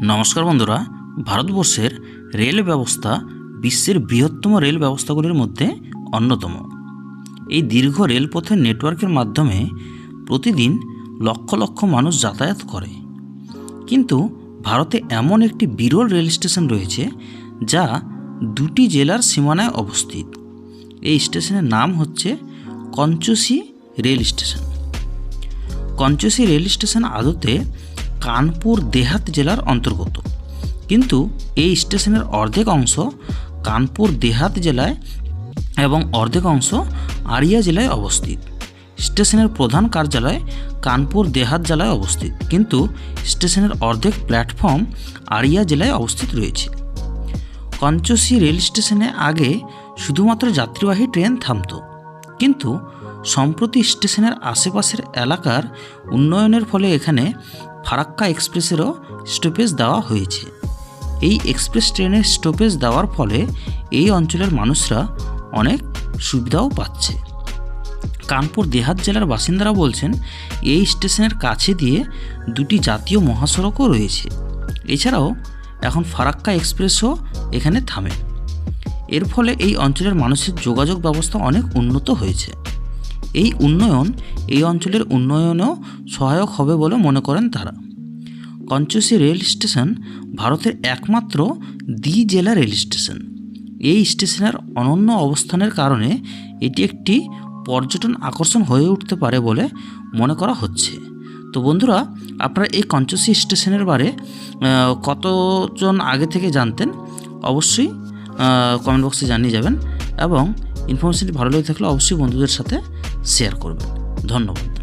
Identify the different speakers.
Speaker 1: নমস্কার বন্ধুরা, ভারতবর্ষের রেল ব্যবস্থা বিশ্বের বৃহত্তম রেল ব্যবস্থাগুলির মধ্যে অন্যতম। এই দীর্ঘ রেলপথের নেটওয়ার্কের মাধ্যমে প্রতিদিন লক্ষ লক্ষ মানুষ যাতায়াত করে। কিন্তু ভারতে এমন একটি বিরল রেল স্টেশন রয়েছে যা দুটি জেলার সীমানায় অবস্থিত। এই স্টেশনের নাম হচ্ছে Kanchausi rail station. Kanchausi rail station আদতে কানপুর দেহাত জেলার অন্তর্গত। কিন্তু এই স্টেশনের অর্ধেক অংশ কানপুর দেহাত জেলায় এবং অর্ধেক অংশ আরিয়া জেলায় অবস্থিত। স্টেশনের প্রধান কার্যালয় কানপুর দেহাত জেলায় অবস্থিত। কিন্তু স্টেশনের অর্ধেক প্ল্যাটফর্ম আরিয়া জেলায় অবস্থিত রয়েছে। কঞ্চসি রেল স্টেশনে আগে শুধুমাত্র যাত্রীবাহী ট্রেন থামতো। কিন্তু সম্প্রতি স্টেশনের আশেপাশের এলাকার উন্নয়নের ফলে এখানে ফারাক্কা এক্সপ্রেসেরও স্টপেজ দেওয়া হয়েছে। এই এক্সপ্রেস ট্রেনের স্টপেজ দেওয়ার ফলে এই অঞ্চলের মানুষরা অনেক সুবিধাও পাচ্ছে। কানপুর দেহাত জেলার বাসিন্দারা বলছেন, এই স্টেশনের কাছে দিয়ে দুটি জাতীয় মহাসড়কও রয়েছে। এছাড়াও এখন ফারাক্কা এক্সপ্রেসও এখানে থামে। এর ফলে এই অঞ্চলের মানুষের যোগাযোগ ব্যবস্থা অনেক উন্নত হয়েছে। এই উন্নয়ন, এই অঞ্চলের উন্নয়নেও সহায়ক হবে বলে মনে করেন তারা। কঞ্চসি রেল স্টেশন ভারতের একমাত্র দ্বি জেলা রেল স্টেশন। এই স্টেশনের অনন্য অবস্থানের কারণে এটি একটি পর্যটন আকর্ষণ হয়ে উঠতে পারে বলে মনে করা হচ্ছে। তো বন্ধুরা, আপনারা এই কঞ্চসি স্টেশনের বারে কতজন আগে থেকে জানতেন, অবশ্যই কমেন্ট বক্সে জানিয়ে যাবেন এবং ইনফরমেশনটি ভালো লেগে থাকলে অবশ্যই বন্ধুদের সাথে শেয়ার করবেন। ধন্যবাদ।